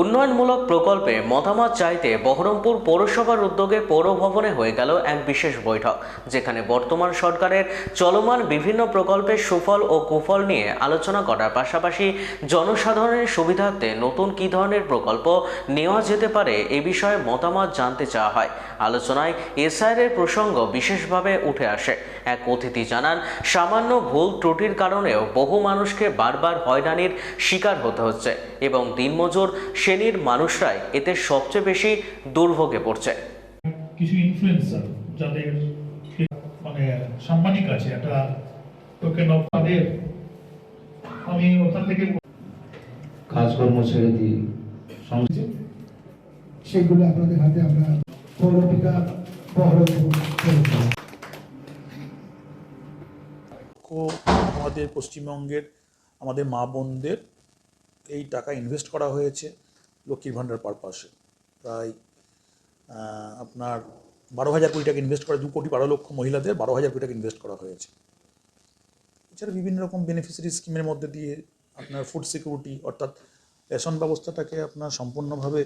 উন্নয়নমূলক প্রকল্পে মতামত চাইতে বহরমপুর পৌরসভার উদ্যোগে পৌর ভবনে হয়ে গেল এক বিশেষ বৈঠক, যেখানে বর্তমান সরকারের চলমান বিভিন্ন প্রকল্পের সুফল ও কুফল নিয়ে আলোচনা করার পাশাপাশি জনসাধারণের সুবিধার্থে নতুন কী ধরনের প্রকল্প নেওয়া যেতে পারে এ বিষয়ে মতামত জানতে চাওয়া হয়। আলোচনায় এসআইআর প্রসঙ্গ বিশেষভাবে উঠে আসে। এক অতিথি জানান, সামান্য ভুল ত্রুটির কারণেও বহু মানুষকে বারবার হয়রানির শিকার হতে হচ্ছে এবং দিনমজুর শ্রেণির মানুষরাই এতে সবচেয়ে বেশি দুর্ভোগে পড়ছে কিছু ইনফ্লুয়েন্সার যাদের মানে সাম্মানিক আছে একটা টোকেন অফ তাদের আমি ওখান থেকে কাজকর্ম ছেড়ে সংস্থা সেগুলো আপনাদের হাতে আমরা। লক্ষ্য আমাদের পশ্চিমবঙ্গের আমাদের মা বোনদের এই টাকা ইনভেস্ট করা হয়েছে লক্ষ্মীর ভাণ্ডার পারপাসে প্রায় আপনার বারো হাজার কোটি টাকা ইনভেস্ট করা, দু কোটি বারো লক্ষ মহিলাদের বারো হাজার কোটি টাকা ইনভেস্ট করা হয়েছে। এছাড়া বিভিন্ন রকম বেনিফিশিয়ারি স্কিমের মধ্যে দিয়ে আপনার ফুড সিকিউরিটি অর্থাৎ রেশন ব্যবস্থাটাকে আপনার সম্পূর্ণভাবে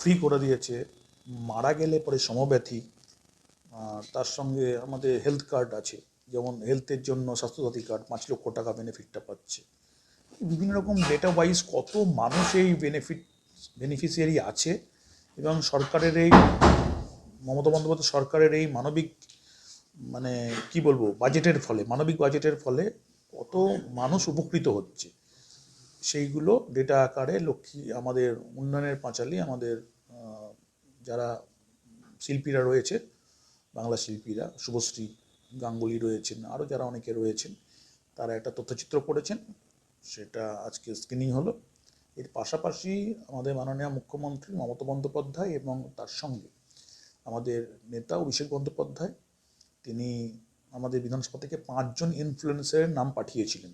ফ্রি করে দিয়েছে। মারা গেলে পরে সমব্যথী তার সঙ্গে আমাদের হেলথ কার্ড আছে, যেমন হেলথের জন্য স্বাস্থ্যসাথী কার্ড পাঁচ লক্ষ টাকা বেনিফিটটা পাচ্ছে। বিভিন্ন রকম ডেটা ওয়াইজ কত মানুষ এই বেনিফিট বেনিফিশিয়ারি আছে এবং সরকারের এই, মমতা বন্দ্যোপাধ্যায় সরকারের এই মানবিক মানে কি বলব বাজেটের ফলে, মানবিক বাজেটের ফলে কত মানুষ উপকৃত হচ্ছে। সেইগুলো ডেটা আকারে লক্ষ্মী, আমাদের উন্নয়নের পাঁচালী, আমাদের যারা শিল্পীরা রয়েছে, বাংলা শিল্পীরা, শুভশ্রী গাঙ্গুলি রয়েছেন আরও যারা অনেকে রয়েছেন, তারা একটা তথ্যচিত্র করেছেন, সেটা আজকে স্ক্রিনিং হলো। এর পাশাপাশি আমাদের মাননীয় মুখ্যমন্ত্রী মমতা বন্দ্যোপাধ্যায় এবং তার সঙ্গে আমাদের নেতা অভিষেক বন্দ্যোপাধ্যায়, তিনি আমাদের বিধানসভা থেকে পাঁচজন ইনফ্লুয়েন্সারের নাম পাঠিয়েছিলেন,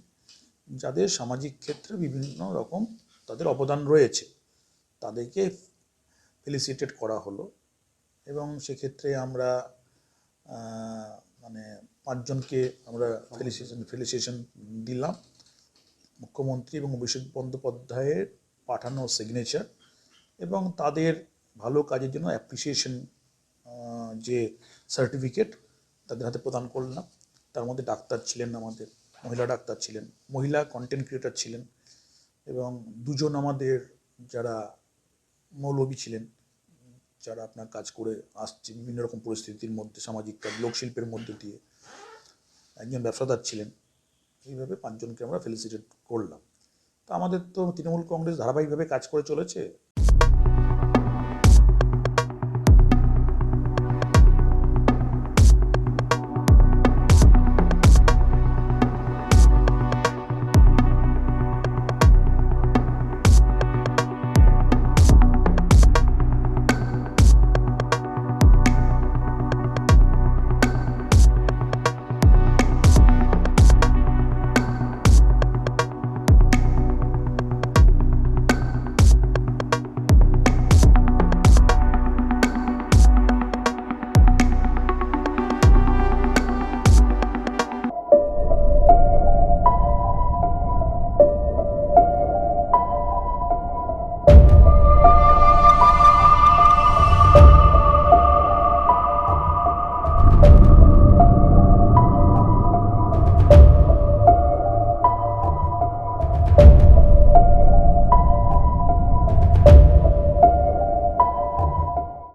যাদের সামাজিক ক্ষেত্রে বিভিন্ন রকম তাদের অবদান রয়েছে। তাদেরকে ফেলিসিটেট করা হলো এবং সেক্ষেত্রে আমরা মানে পাঁচজনকে আমরা ফেলিসিয়েশন ফেলিসিয়েশন দিলাম। মুখ্যমন্ত্রী এবং অভিষেক বন্দ্যোপাধ্যায়ের পাঠানো সিগনেচার এবং তাদের ভালো কাজের জন্য অ্যাপ্রিসিয়েশন যে সার্টিফিকেট তাদের হাতে প্রদান করলাম। তার মধ্যে ডাক্তার ছিলেন আমাদের, মহিলা ডাক্তার ছিলেন, মহিলা কন্টেন্ট ক্রিয়েটার ছিলেন এবং দুজন আমাদের যারা মৌলবী ছিলেন, যারা আপনার কাজ করে আসছে বিভিন্ন রকম পরিস্থিতির মধ্যে, সামাজিক কাজ, লোকশিল্পের মধ্যে দিয়ে। একজন ব্যবসাদার ছিলেন। এইভাবে পাঁচজনকে আমরা ফেলিসিটেট করলাম। তো আমাদের তো তৃণমূল কংগ্রেস ধারাবাহিকভাবে কাজ করে চলেছে।